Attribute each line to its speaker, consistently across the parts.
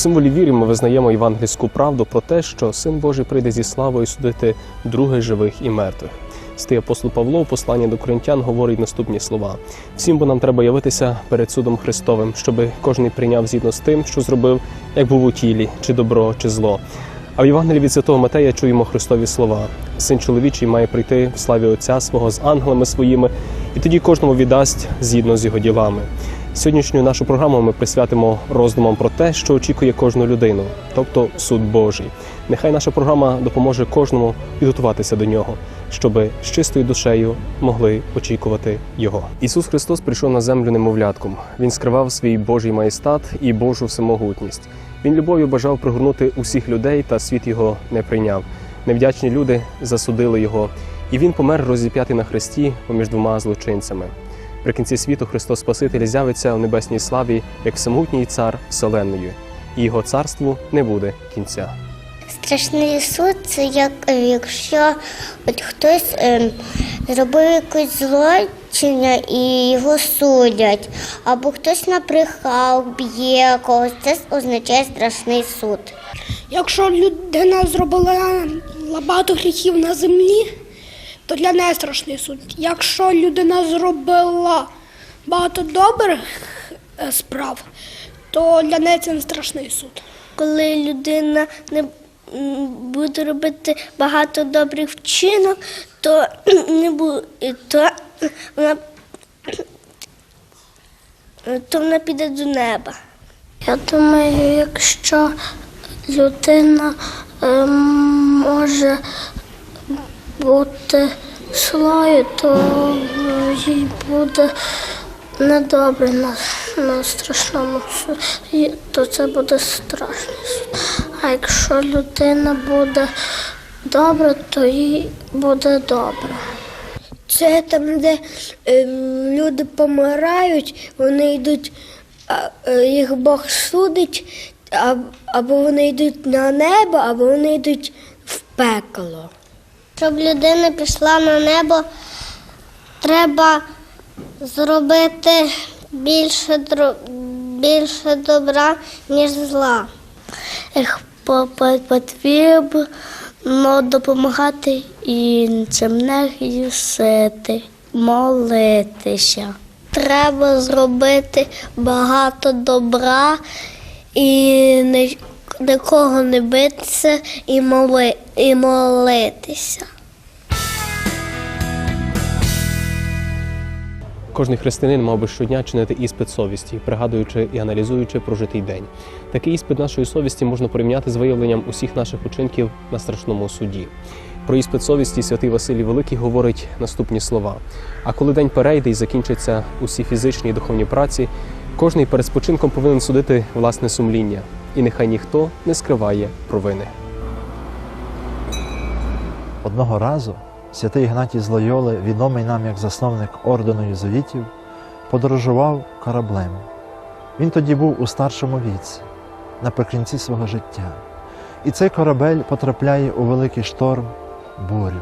Speaker 1: Символі віри ми визнаємо євангельську правду про те, що Син Божий прийде зі славою судити других живих і мертвих. Святий апостол Павло у посланні до коринтян говорить наступні слова: всім бо нам треба явитися перед судом Христовим, щоби кожен прийняв згідно з тим, що зробив, як був у тілі, чи добро, чи зло. А в Євангелії від святого Матея чуємо Христові слова: Син чоловічий має прийти в славі Отця свого з ангелами своїми, і тоді кожному віддасть згідно з його ділами. Сьогоднішню нашу програму ми присвятимо роздумам про те, що очікує кожну людину, тобто суд Божий. Нехай наша програма допоможе кожному підготуватися до нього, щоб з чистою душею могли очікувати його. Ісус Христос прийшов на землю немовлятком. Він скривав свій Божий майстат і Божу всемогутність. Він любов'ю бажав пригорнути усіх людей, та світ його не прийняв. Невдячні люди засудили його, і він помер розіп'ятий на хресті поміж двома злочинцями. При кінці світу Христос Спаситель з'явиться у небесній славі як всемогутній цар вселенної, і його царству не буде кінця.
Speaker 2: Страшний суд це як е, якщо от хтось е, зробив якесь злочиння і його судять, або хтось наприхав, б'є когось, це означає страшний суд.
Speaker 3: Якщо людина зробила багато гріхів на землі, то для неї страшний суд. Якщо людина зробила багато добрих е, справ, то для неї це не страшний суд.
Speaker 2: Коли людина не буде робити багато добрих вчинок, то не буде, то вона, то вона піде до неба.
Speaker 3: Я думаю, якщо людина е, може бути злою, то їй буде недобре на, на страшному суді, то це буде страшний суд. А якщо людина буде добра, то їй буде добре. Це там, де е, люди помирають, вони йдуть, а, е, їх Бог судить, або вони йдуть на небо, або вони йдуть в пекло.
Speaker 2: Щоб людина пішла на небо, треба зробити більше, більше добра, ніж зла.
Speaker 4: Потрібно допомагати іншим, не грішити, молитися.
Speaker 2: Треба зробити багато добра і ні- нікого не битися і, моли, і молитися.
Speaker 1: Кожний християнин мав би щодня чинити іспит совісті, пригадуючи і аналізуючи прожитий день. Такий іспит нашої совісті можна порівняти з виявленням усіх наших учинків на страшному суді. Про іспит совісті святий Василій Великий говорить наступні слова: а коли день перейде і закінчаться усі фізичні і духовні праці, кожний перед спочинком повинен судити власне сумління, і нехай ніхто не скриває провини.
Speaker 5: Одного разу святий Ігнатій з Лойоли, відомий нам як засновник ордену єзуїтів, подорожував кораблем. Він тоді був у старшому віці, наприкінці свого життя. І цей корабель потрапляє у великий шторм, бурю.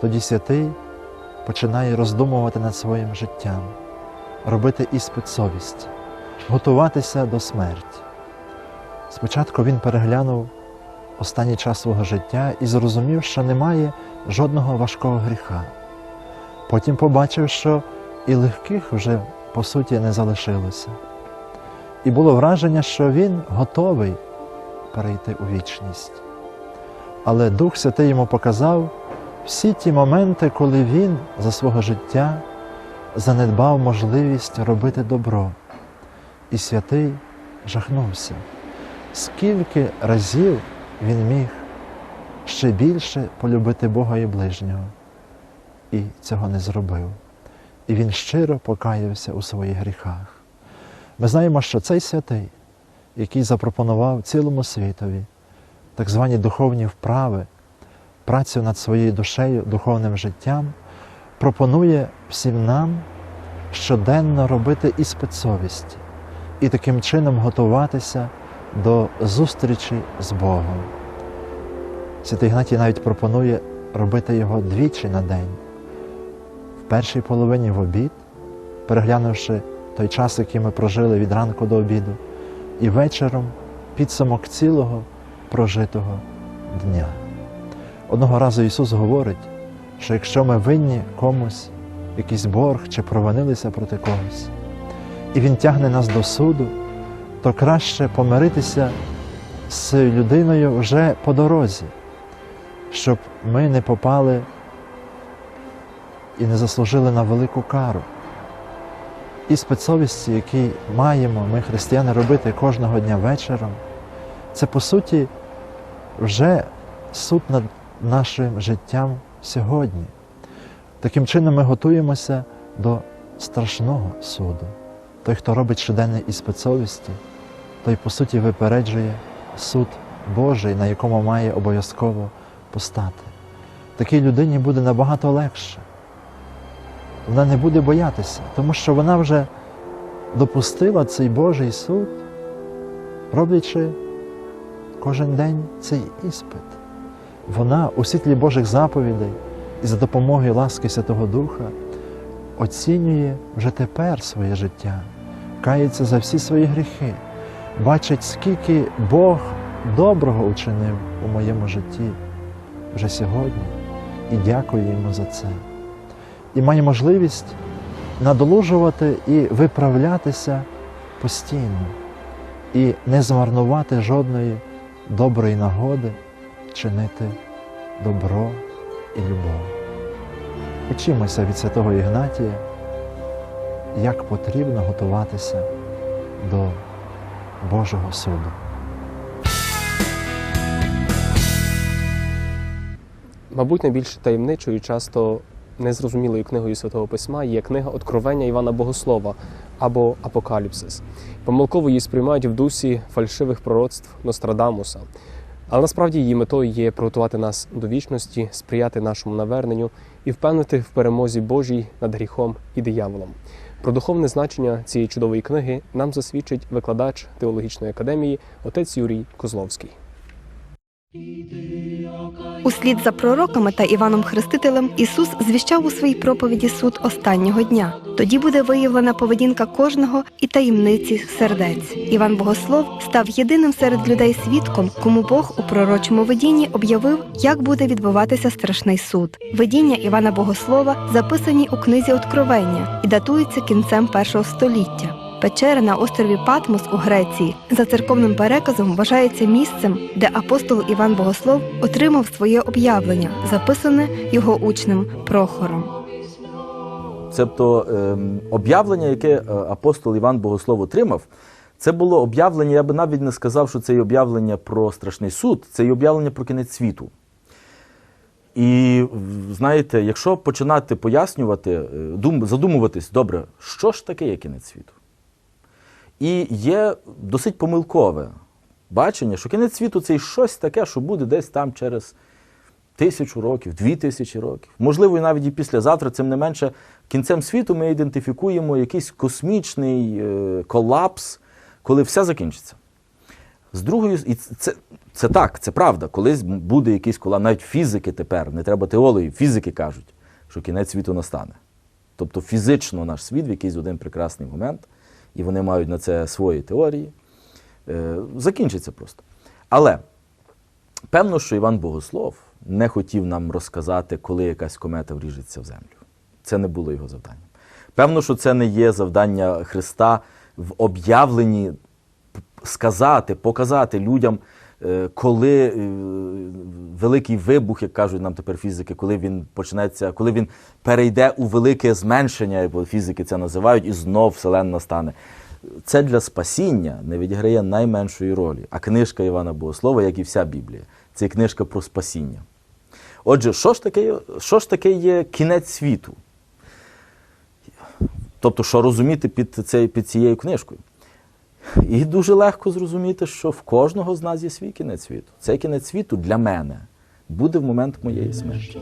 Speaker 5: Тоді святий починає роздумувати над своїм життям, робити іспит совісті, готуватися до смерті. Спочатку він переглянув останній час свого життя і зрозумів, що немає жодного важкого гріха. Потім побачив, що і легких вже по суті не залишилося. І було враження, що він готовий перейти у вічність. Але Дух Святий йому показав всі ті моменти, коли він за свого життя занедбав можливість робити добро. І святий жахнувся. Скільки разів він міг ще більше полюбити Бога і ближнього, і цього не зробив. І він щиро покаявся у своїх гріхах. Ми знаємо, що цей святий, який запропонував цілому світові так звані духовні вправи, працю над своєю душею, духовним життям, пропонує всім нам щоденно робити іспит совісті і таким чином готуватися до зустрічі з Богом. Святий Ігнатій навіть пропонує робити його двічі на день. В першій половині в обід, переглянувши той час, який ми прожили від ранку до обіду, і вечором підсумок цілого прожитого дня. Одного разу Ісус говорить, що якщо ми винні комусь якийсь борг чи провинилися проти когось, і Він тягне нас до суду, то краще помиритися з людиною вже по дорозі, щоб ми не попали і не заслужили на велику кару. І спецсовісті, які маємо ми, християни, робити кожного дня вечором, це по суті вже суд над нашим життям сьогодні. Таким чином ми готуємося до страшного суду. Той, хто робить щоденний із спецсовісті, той, по суті, випереджує суд Божий, на якому має обов'язково постати. Такій людині буде набагато легше. Вона не буде боятися, тому що вона вже допустила цей Божий суд, роблячи кожен день цей іспит. Вона у світлі Божих заповідей і за допомогою ласки Святого Духа оцінює вже тепер своє життя, кається за всі свої гріхи, бачить, скільки Бог доброго учинив у моєму житті вже сьогодні, і дякує йому за це. І має можливість надолужувати і виправлятися постійно, і не змарнувати жодної доброї нагоди чинити добро і любов. Учимося від святого Ігнатія, як потрібно готуватися до Божого суду.
Speaker 1: Мабуть, найбільш таємничою, часто незрозумілою книгою Святого Письма є книга Откровення Івана Богослова або Апокаліпсис. Помилково її сприймають в дусі фальшивих пророцтв Нострадамуса. Але насправді її метою є приготувати нас до вічності, сприяти нашому наверненню і впевнити в перемозі Божій над гріхом і дияволом. Про духовне значення цієї чудової книги нам засвідчить викладач теологічної академії отець Юрій Козловський.
Speaker 6: Услід за пророками та Іваном Хрестителем Ісус звіщав у своїй проповіді суд останнього дня. Тоді буде виявлена поведінка кожного і таємниці сердець. Іван Богослов став єдиним серед людей свідком, кому Бог у пророчому видінні об'явив, як буде відбуватися страшний суд. Видіння Івана Богослова записані у книзі Откровення і датуються кінцем першого століття. Печера на острові Патмос у Греції за церковним переказом вважається місцем, де апостол Іван Богослов отримав своє об'явлення, записане його учнем Прохором.
Speaker 7: Цебто ем, об'явлення, яке е, апостол Іван Богослов отримав, це було об'явлення, я би навіть не сказав, що це є об'явлення про страшний суд, це є об'явлення про кінець світу. І знаєте, якщо починати пояснювати, е, задумуватись, добре, що ж таке є кінець світу? І є досить помилкове бачення, що кінець світу це й щось таке, що буде десь там через тисячу років, дві тисячі років. Можливо, і навіть і післязавтра, цим не менше, кінцем світу ми ідентифікуємо якийсь космічний е, колапс, коли все закінчиться. З другої, і це, це так, це правда. Колись буде якийсь колапс, навіть фізики тепер, не треба теології, фізики кажуть, що кінець світу настане. Тобто фізично наш світ в якийсь один прекрасний момент, і вони мають на це свої теорії, е, закінчиться просто. Але певно, що Іван Богослов не хотів нам розказати, коли якась комета вріжеться в землю. Це не було його завданням. Певно, що це не є завдання Христа в об'явленні сказати, показати людям, коли е, великий вибух, як кажуть нам тепер фізики, коли він почнеться, коли він перейде у велике зменшення, бо фізики це називають, і знов вселенна стане. Це для спасіння не відіграє найменшої ролі. А книжка Івана Богослова, як і вся Біблія, це книжка про спасіння. Отже, що ж таке, що ж таке є кінець світу? Тобто, що розуміти під, цей, під цією книжкою? І дуже легко зрозуміти, що в кожного з нас є свій кінець світу. Цей кінець світу для мене буде в момент моєї смерті.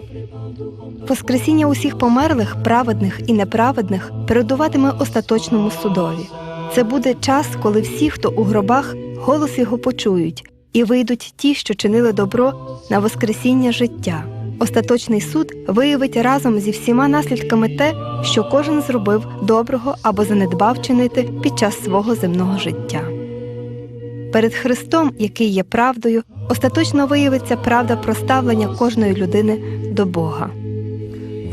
Speaker 6: Воскресіння усіх померлих, праведних і неправедних передуватиме остаточному судові. Це буде час, коли всі, хто у гробах, голос його почують, і вийдуть ті, що чинили добро на воскресіння життя. Остаточний суд виявить разом зі всіма наслідками те, що кожен зробив доброго або занедбав чинити під час свого земного життя. Перед Христом, який є правдою, остаточно виявиться правда про ставлення кожної людини до Бога.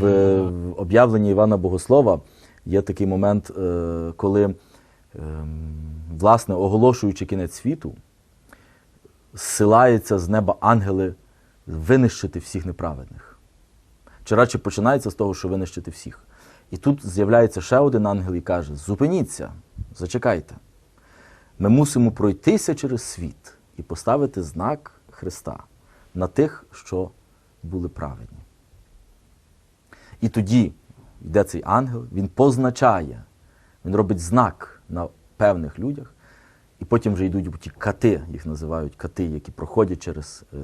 Speaker 7: В об'явленні Івана Богослова є такий момент, е, коли, ем, власне, оголошуючи кінець світу, зсилаються з неба ангели винищити всіх неправедних. Чи радше починається з того, що винищити всіх. І тут з'являється ще один ангел і каже: зупиніться, зачекайте. Ми мусимо пройтися через світ і поставити знак Христа на тих, що були праведні. І тоді йде цей ангел, він позначає, він робить знак на певних людях, і потім вже йдуть ті кати, їх називають кати, які проходять через, е,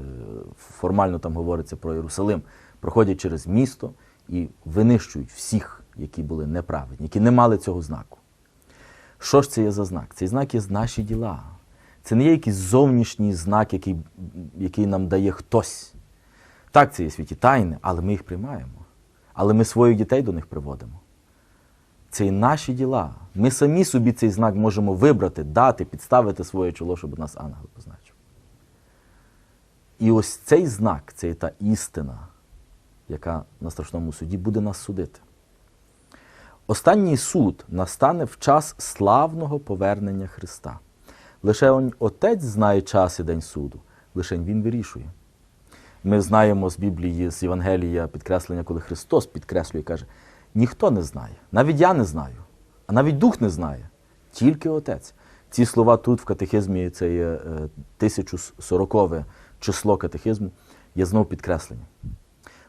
Speaker 7: формально там говориться про Єрусалим, проходять через місто і винищують всіх, які були неправедні, які не мали цього знаку. Що ж це є за знак? Цей знак є наші діла. Це не є якийсь зовнішній знак, який, який нам дає хтось. Так, це є святі тайни, але ми їх приймаємо. Але ми своїх дітей до них приводимо. Це і наші діла. Ми самі собі цей знак можемо вибрати, дати, підставити своє чоло, щоб нас ангел позначив. І ось цей знак це є та істина, яка на страшному суді буде нас судити. Останній суд настане в час славного повернення Христа. Лише Отець знає час і день суду, лише Він вирішує. Ми знаємо з Біблії, з Євангелія підкреслення, коли Христос підкреслює, каже: ніхто не знає, навіть я не знаю, а навіть Дух не знає, тільки Отець. Ці слова тут в катехизмі, це є е, 1040 число катехизму, є знову підкреслення.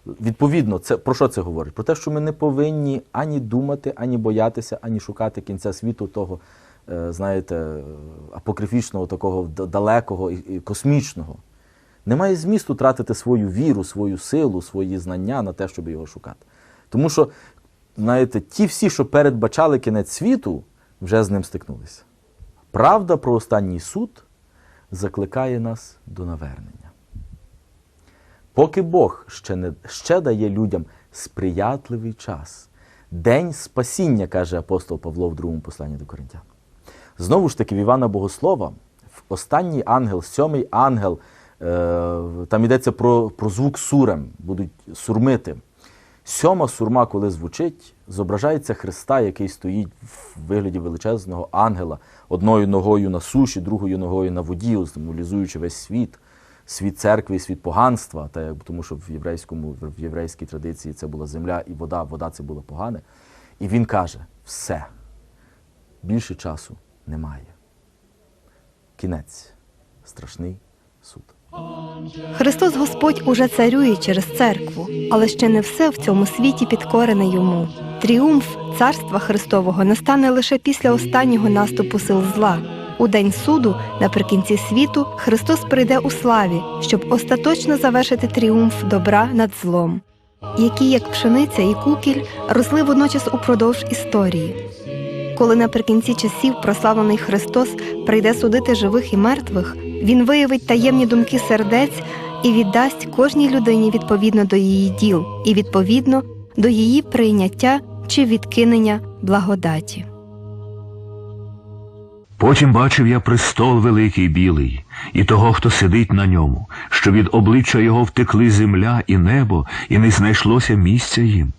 Speaker 7: Відповідно, це про що це говорить? Про те, що ми не повинні ані думати, ані боятися, ані шукати кінця світу того, е, знаєте, е, апокрифічного, такого далекого і космічного. Немає змісту тратити свою віру, свою силу, свої знання на те, щоб його шукати. Тому що, знаєте, ті всі, що передбачали кінець світу, вже з ним стикнулися. Правда про останній суд закликає нас до навернення. Поки Бог ще, не, ще дає людям сприятливий час, день спасіння, каже апостол Павло в другому посланні до Коринтян. Знову ж таки, в Івана Богослова, в останній ангел, сьомий ангел, е, там йдеться про, про звук сурем, будуть сурмити. Сьома сурма, коли звучить, зображається Христа, який стоїть в вигляді величезного ангела, одною ногою на суші, другою ногою на воді, символізуючи весь світ, світ церкви і світ поганства, та, тому що в, єврейському, в єврейській традиції це була земля і вода, вода це було погане. І він каже: все, більше часу немає. Кінець, страшний суд.
Speaker 6: Христос Господь уже царює через церкву, але ще не все в цьому світі підкорене йому. Тріумф царства Христового настане лише після останнього наступу сил зла. У день суду, наприкінці світу, Христос прийде у славі, щоб остаточно завершити тріумф добра над злом, які, як пшениця і кукіль, росли водночас упродовж історії. Коли наприкінці часів прославлений Христос прийде судити живих і мертвих, Він виявить таємні думки сердець і віддасть кожній людині відповідно до її діл і відповідно до її прийняття чи відкинення благодаті.
Speaker 8: Потім бачив я престол великий білий, і того, хто сидить на ньому, що від обличчя його втекли земля і небо, і не знайшлося місця їм.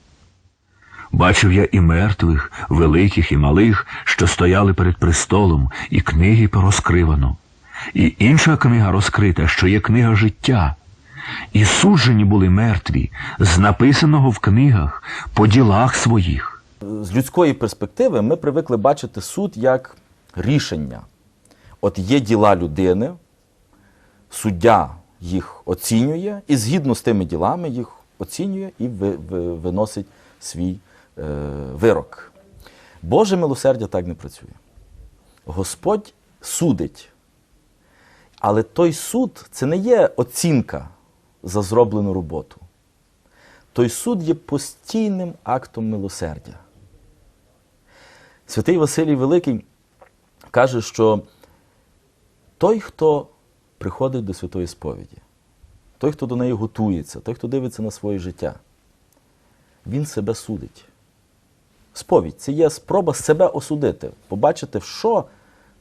Speaker 8: Бачив я і мертвих, великих і малих, що стояли перед престолом, і книги порозкривано. І інша книга розкрита, що є книга життя. І суджені були мертві, з написаного в книгах по ділах своїх.
Speaker 7: З людської перспективи ми привикли бачити суд як рішення. От є діла людини, суддя їх оцінює, і згідно з тими ділами їх оцінює і ви- ви- виносить свій е, вирок. Боже милосердя так не працює. Господь судить. Але той суд це не є оцінка за зроблену роботу. Той суд є постійним актом милосердя. Святий Василій Великий каже, що той, хто приходить до святої сповіді, той, хто до неї готується, той, хто дивиться на своє життя, він себе судить. Сповідь це є спроба себе осудити, побачити, що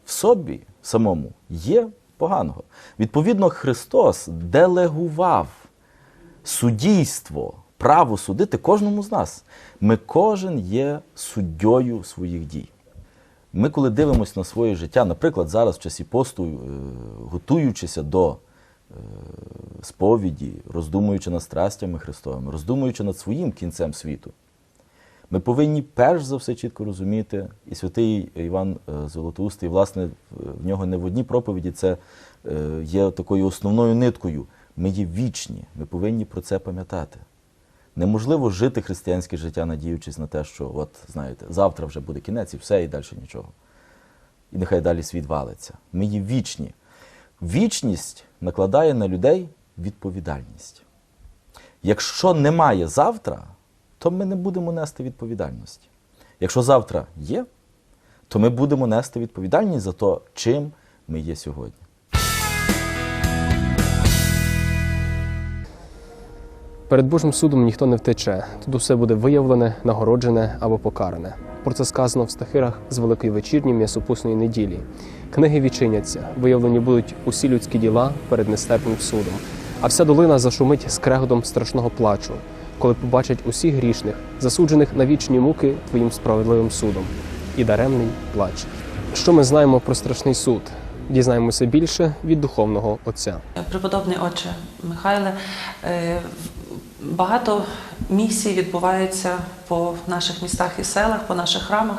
Speaker 7: в собі самому є поганого. Відповідно, Христос делегував суддійство, право судити кожному з нас. Ми кожен є суддєю своїх дій. Ми, коли дивимося на своє життя, наприклад, зараз в часі посту, е, готуючися до е, сповіді, роздумуючи над страстями Христовими, роздумуючи над своїм кінцем світу, ми повинні перш за все чітко розуміти, і святий Іван е, Золотоустий, власне, в нього не в одній проповіді це е, є такою основною ниткою. Ми є вічні, ми повинні про це пам'ятати. Неможливо жити християнське життя, надіючись на те, що, от, знаєте, завтра вже буде кінець і все, і далі нічого. І нехай далі світ валиться. Ми є вічні. Вічність накладає на людей відповідальність. Якщо немає завтра, то ми не будемо нести відповідальності. Якщо завтра є, то ми будемо нести відповідальність за те, чим ми є сьогодні.
Speaker 1: Перед Божим судом ніхто не втече. Тут усе буде виявлене, нагороджене або покаране. Про це сказано в стахирах з Великої вечірні м'ясопусної неділі. Книги відчиняться, виявлені будуть усі людські діла перед нестерпним судом. А вся долина зашумить скреготом страшного плачу, коли побачать усіх грішних, засуджених на вічні муки твоїм справедливим судом, і даремний плач. Що ми знаємо про страшний суд? Дізнаємося більше від духовного отця.
Speaker 9: Преподобний отче Михайле, е, багато місій відбувається по наших містах і селах, по наших храмах.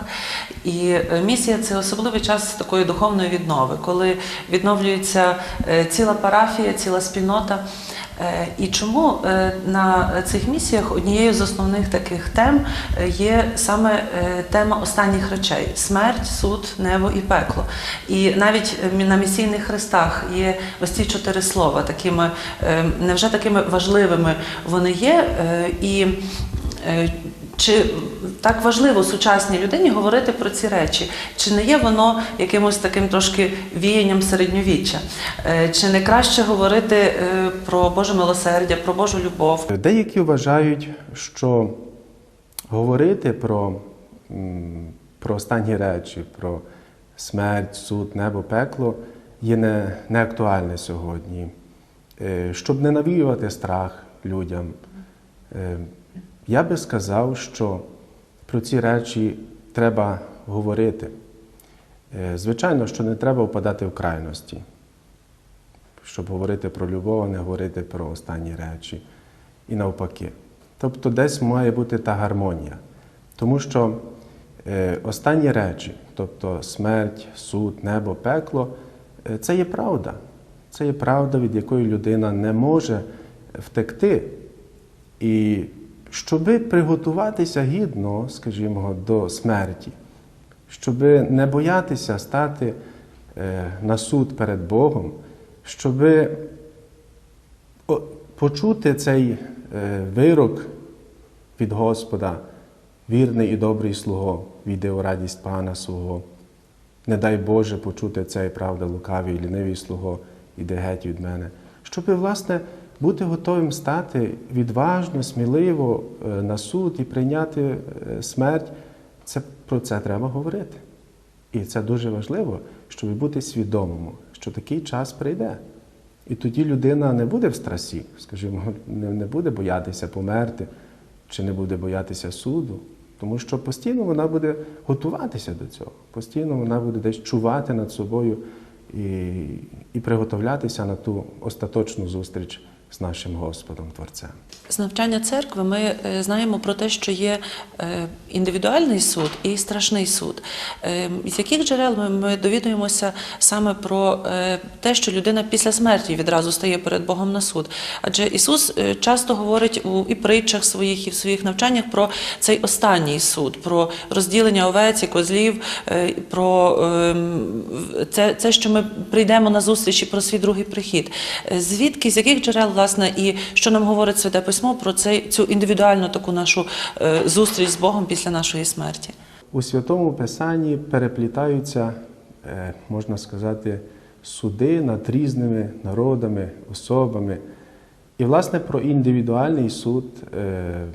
Speaker 9: І е, місія це особливий час такої духовної віднови, коли відновлюється е, ціла парафія, ціла спільнота. Е, І чому е, на цих місіях однією з основних таких тем е, є саме тема останніх речей: смерть, суд, небо і пекло. І навіть на місійних хрестах є ось ці чотири слова, такими невже такими важливими вони є. І чи так важливо сучасній людині говорити про ці речі? Чи не є воно якимось таким трошки віянням середньовіччя? Е, Чи не краще говорити е, про Боже милосердя, про Божу любов?
Speaker 10: Деякі вважають, що говорити про, про останні речі, про смерть, суд, небо, пекло є не, не актуальне сьогодні. Е, Щоб не навіювати страх людям, я би сказав, що про ці речі треба говорити. Е, Звичайно, що не треба впадати в крайності щоб говорити про любов, а не говорити про останні речі. І навпаки. Тобто десь має бути та гармонія. Тому що е, останні речі, тобто смерть, суд, небо, пекло, е, це є правда. Це є правда, від якої людина не може втекти. І щоби приготуватися гідно, скажімо, до смерті, щоби не боятися стати е, на суд перед Богом, щоби почути цей е, вирок від Господа, вірний і добрий слуго, війде у радість Пана свого. Не дай Боже почути цей, правда, лукавий, лінивий слуго, іде геть від мене. Щоби, власне, бути готовим стати відважно, сміливо е, на суд і прийняти е, смерть, це, про це треба говорити. І це дуже важливо, щоб бути свідомим, що такий час прийде. І тоді людина не буде в страсі, скажімо, не буде боятися померти, чи не буде боятися суду, тому що постійно вона буде готуватися до цього, постійно вона буде десь чувати над собою і, і приготовлятися на ту остаточну зустріч з нашим Господом Творцем.
Speaker 9: З навчання церкви ми е, знаємо про те, що є е, індивідуальний суд і страшний суд. Е, З яких джерел ми, довідуємося саме про е, те, що людина після смерті відразу стає перед Богом на суд? Адже Ісус часто говорить у і притчах своїх, і в своїх навчаннях про цей останній суд, про розділення овець і козлів, про ем, це, це, що ми прийдемо на зустріч і про свій другий прихід. Звідки, з яких джерел, власне, і що нам говорить Святе Письмо про цей, цю індивідуальну таку нашу е, зустріч з Богом після нашої смерті?
Speaker 10: У Святому Писанні переплітаються, е, можна сказати, суди над різними народами, особами. І, власне, про індивідуальний суд е,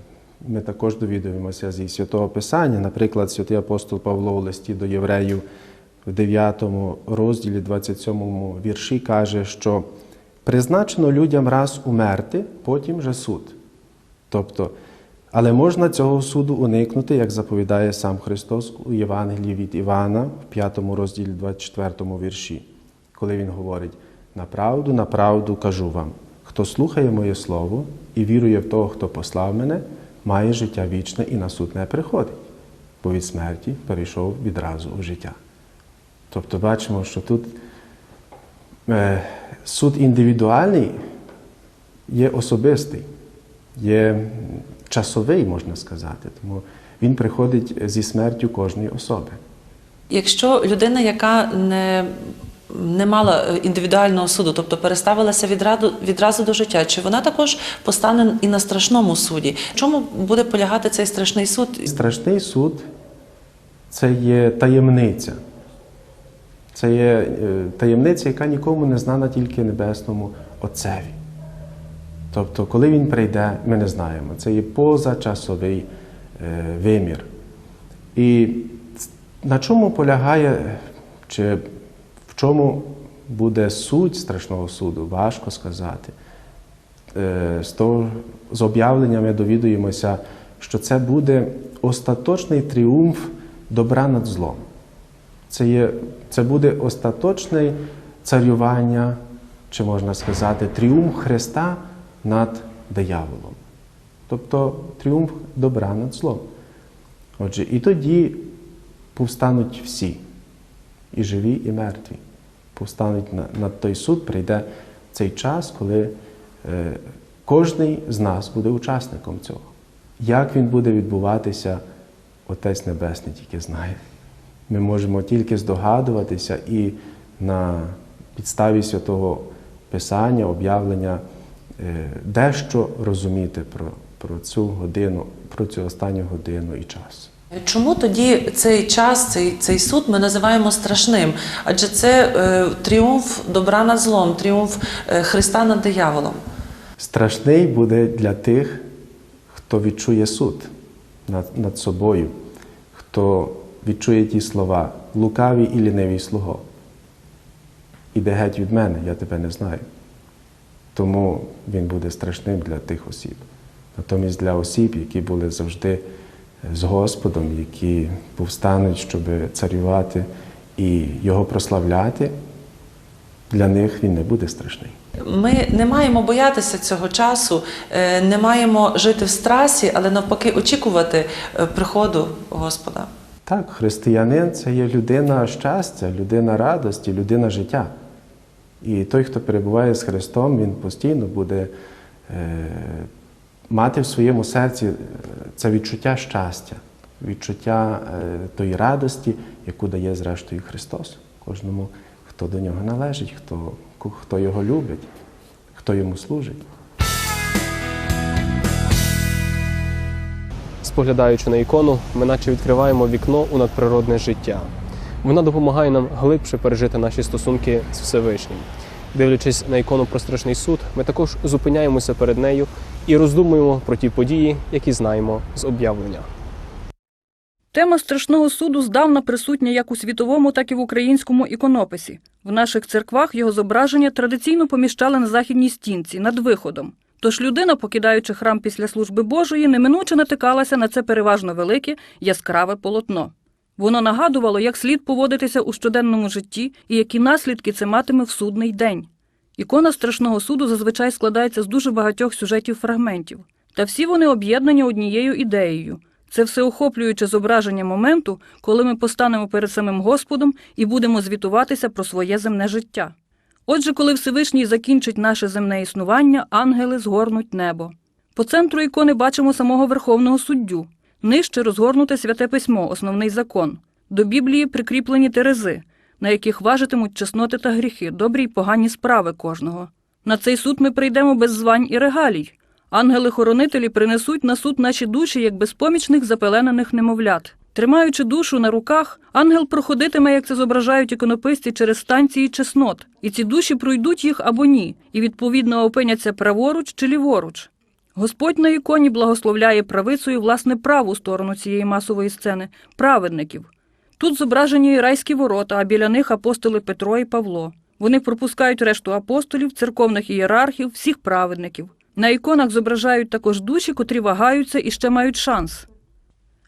Speaker 10: ми також довідуємося зі Святого Писання. Наприклад, святий апостол Павло у листі до євреїв в 9 розділі 27 вірші каже, що призначено людям раз умерти, потім же суд. Тобто, але можна цього суду уникнути, як заповідає сам Христос у Євангелії від Івана в 5 розділі 24 вірші, коли Він говорить: на правду, на правду кажу вам, хто слухає моє слово і вірує в того, хто послав мене, має життя вічне і на суд не приходить, бо від смерті перейшов відразу у життя. Тобто бачимо, що тут суд індивідуальний є особистий, є часовий, можна сказати. Тому він приходить зі смертю кожної особи.
Speaker 9: Якщо людина, яка не, не мала е, індивідуального суду, тобто переставилася відразу, відразу до життя, чи вона також постане і на страшному суді? Чому буде полягати цей страшний суд?
Speaker 10: Страшний суд це є таємниця. Це є е, таємниця, яка нікому не знана тільки Небесному Отцеві. Тобто, коли він прийде, ми не знаємо. Це є позачасовий е, вимір. І на чому полягає, чи в чому буде суть страшного суду, важко сказати. Е, З, того, з об'явлення ми довідуємося, що це буде остаточний тріумф добра над злом. Це, є, це буде остаточне царювання, чи можна сказати, тріумф Христа над дияволом. Тобто тріумф добра над злом. Отже, і тоді повстануть всі, і живі, і мертві. Повстануть на, на той суд, прийде цей час, коли е, кожний з нас буде учасником цього. Як він буде відбуватися, Отець Небесний тільки знає. Ми можемо тільки здогадуватися і на підставі святого Писання, об'явлення, е, дещо розуміти про, про цю годину, про цю останню годину і час.
Speaker 9: Чому тоді цей час, цей, цей суд ми називаємо страшним? Адже це е, тріумф добра над злом, тріумф е, Христа над дияволом.
Speaker 10: Страшний буде для тих, хто відчує суд над, над собою, хто відчує ті слова лукавий і лінивий слуго. Іде геть від мене, я тебе не знаю. Тому він буде страшним для тих осіб. Натомість для осіб, які були завжди з Господом, які повстануть, щоб царювати і його прославляти, для них він не буде страшний.
Speaker 9: Ми не маємо боятися цього часу, е, не маємо жити в страсі, але навпаки очікувати е, приходу Господа.
Speaker 10: Так, християнин це є людина щастя, людина радості, людина життя. І той, хто перебуває з Христом, він постійно буде е, мати в своєму серці е, це відчуття щастя, відчуття е, тої радості, яку дає зрештою Христос кожному, хто до нього належить, хто, хто його любить, хто йому служить.
Speaker 1: Споглядаючи на ікону, ми наче відкриваємо вікно у надприродне життя. Вона допомагає нам глибше пережити наші стосунки з Всевишнім. Дивлячись на ікону про страшний суд, ми також зупиняємося перед нею і роздумуємо про ті події, які знаємо з об'явлення.
Speaker 11: Тема страшного суду здавна присутня як у світовому, так і в українському іконописі. В наших церквах його зображення традиційно поміщали на західній стінці над виходом. Тож людина, покидаючи храм після служби Божої, неминуче натикалася на це переважно велике яскраве полотно. Воно нагадувало, як слід поводитися у щоденному житті і які наслідки це матиме в судний день. Ікона страшного суду зазвичай складається з дуже багатьох сюжетів фрагментів, та всі вони об'єднані однією ідеєю. Це всеохоплююче зображення моменту, коли ми постанемо перед самим Господом і будемо звітуватися про своє земне життя. Отже, коли Всевишній закінчить наше земне існування, ангели згорнуть небо. По центру ікони бачимо самого Верховного суддю. Нижче розгорнуте святе письмо, основний закон. До Біблії прикріплені терези, на яких важитимуть чесноти та гріхи, добрі й погані справи кожного. На цей суд ми прийдемо без звань і регалій. Ангели-хоронителі принесуть на суд наші душі як безпомічних запеленених немовлят. Тримаючи душу на руках, ангел проходитиме, як це зображають іконописці, через станції чеснот, і ці душі пройдуть їх або ні, і відповідно опиняться праворуч чи ліворуч. Господь на іконі благословляє правицею власне праву сторону цієї масової сцени праведників. Тут зображені райські ворота, а біля них апостоли Петро і Павло. Вони пропускають решту апостолів, церковних ієрархів, всіх праведників. На іконах зображають також душі, котрі вагаються і ще мають шанс.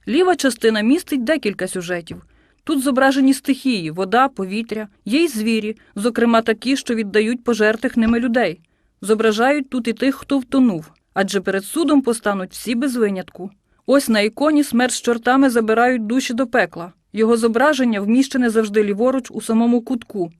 Speaker 11: Ліва частина містить декілька сюжетів. Тут зображені стихії, вода, повітря, є й звірі, зокрема такі, що віддають пожертих ними людей. Зображають тут і тих, хто втонув, адже перед судом постануть всі без винятку. Ось на іконі смерть з чортами забирають душі до пекла. Його зображення вміщене завжди ліворуч у самому кутку.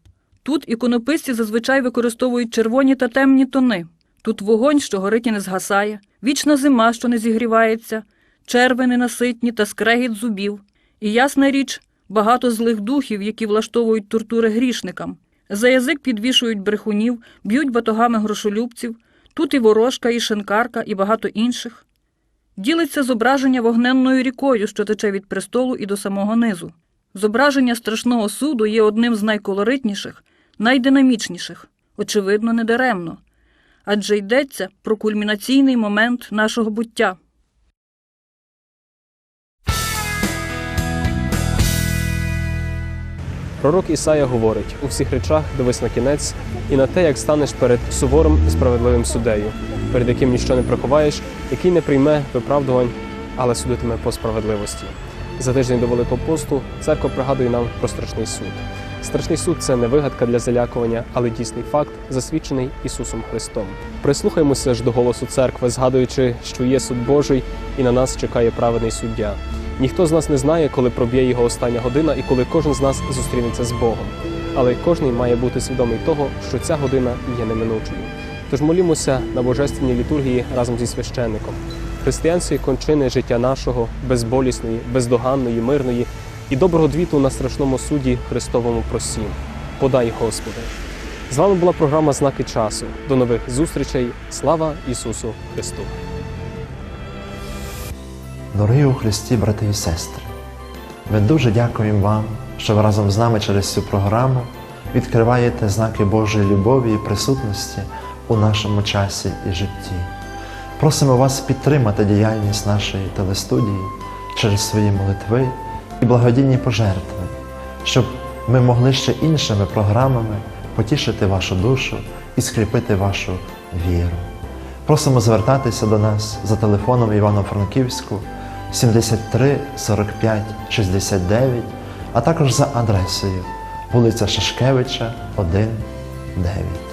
Speaker 11: Тут іконописці зазвичай використовують червоні та темні тони. Тут вогонь, що горить і не згасає, вічна зима, що не зігрівається, черви ненаситні та скрегіт зубів. І ясна річ, багато злих духів, які влаштовують тортури грішникам. За язик підвішують брехунів, б'ють батогами грошолюбців, тут і ворожка, і шинкарка, і багато інших. Ділиться зображення вогненною рікою, що тече від престолу і до самого низу. Зображення страшного суду є одним з найколоритніших, найдинамічніших, очевидно, недаремно. Адже йдеться про кульмінаційний момент нашого буття.
Speaker 1: Пророк Ісая говорить: у всіх речах дивись на кінець і на те, як станеш перед суворим і справедливим суддею, перед яким ніщо не приховаєш, який не прийме виправдувань, але судитиме по справедливості. За тиждень до Великого посту церква пригадує нам про страшний суд. Страшний суд це не вигадка для залякування, але дійсний факт, засвідчений Ісусом Христом. Прислухаймося ж до голосу церкви, згадуючи, що є суд Божий, і на нас чекає праведний суддя. Ніхто з нас не знає, коли проб'є його остання година і коли кожен з нас зустрінеться з Богом. Але кожен має бути свідомий того, що ця година є неминучою. Тож молімося на божественній літургії разом зі священником. Християнської кончини життя нашого, безболісної, бездоганної, мирної і доброго двіту на страшному суді Христовому просім. Подай, Господи. З вами була програма Знаки часу. До нових зустрічей. Слава Ісусу Христу!
Speaker 5: Дорогі у Христі, брати і сестри, ми дуже дякуємо вам, що ви разом з нами через цю програму відкриваєте знаки Божої любові і присутності у нашому часі і житті. Просимо вас підтримати діяльність нашої телестудії через свої молитви і благодійні пожертви, щоб ми могли ще іншими програмами потішити вашу душу і скріпити вашу віру. Просимо звертатися до нас за телефоном Івано-Франківську 73 45 69, а також за адресою вулиця Шашкевича, 1, 9.